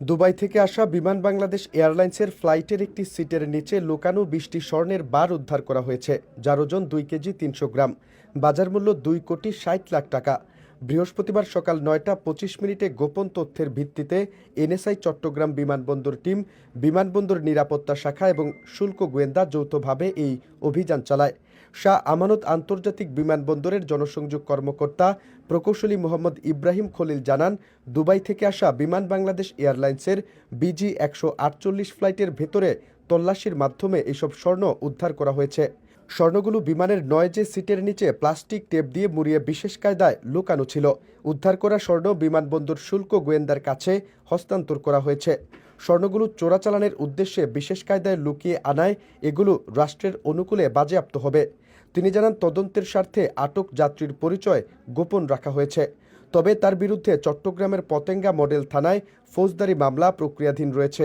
Dubai থেকে আসা বিমান বাংলাদেশ এয়ারলাইন্সের ফ্লাইটের একটি সিটের নিচে লুকানো বিশটি স্বর্ণের বার উদ্ধার করা হয়েছে, যার ওজন দুই কেজি তিনশো গ্রাম। বাজার মূল্য দুই কোটি ষাট লাখ টাকা। বৃহস্পতিবার সকাল নয়টা পঁচিশ মিনিটে গোপন তথ্যের ভিত্তিতে এনএসআই চট্টগ্রাম বিমানবন্দর টিম বিমানবন্দর নিরাপত্তা শাখা এবং শুল্ক গোয়েন্দা যৌথভাবে এই অভিযান চালায়। শাহ আমানত আন্তর্জাতিক বিমানবন্দরের জনসংযোগ কর্মকর্তা প্রকৌশলী মোহাম্মদ ইব্রাহিম খলিল জানান, দুবাই থেকে আসা বিমান বাংলাদেশ এয়ারলাইন্সের বিজি একশো আটচল্লিশ ফ্লাইটের ভেতরে তল্লাশির মাধ্যমে এসব স্বর্ণ উদ্ধার করা হয়েছে। স্বর্ণগুলো বিমানের নয় যে সিটের নিচে প্লাস্টিক টেপ দিয়ে মুড়িয়ে বিশেষ কায়দায় লুকানো ছিল। উদ্ধার করা স্বর্ণ বিমানবন্দর শুল্ক গোয়েন্দার কাছে হস্তান্তর করা হয়েছে। স্বর্ণগুলো চোরাচালানের উদ্দেশ্যে বিশেষ কায়দায় লুকিয়ে আনায় এগুলো রাষ্ট্রের অনুকূলে বাজেয়াপ্ত হবে। তিনি জানান তদন্তের স্বার্থে আটক যাত্রীর পরিচয় গোপন রাখা হয়েছে। তবে তার বিরুদ্ধে চট্টগ্রামের পতেঙ্গা মডেল থানায় ফৌজদারি মামলা প্রক্রিয়াধীন রয়েছে।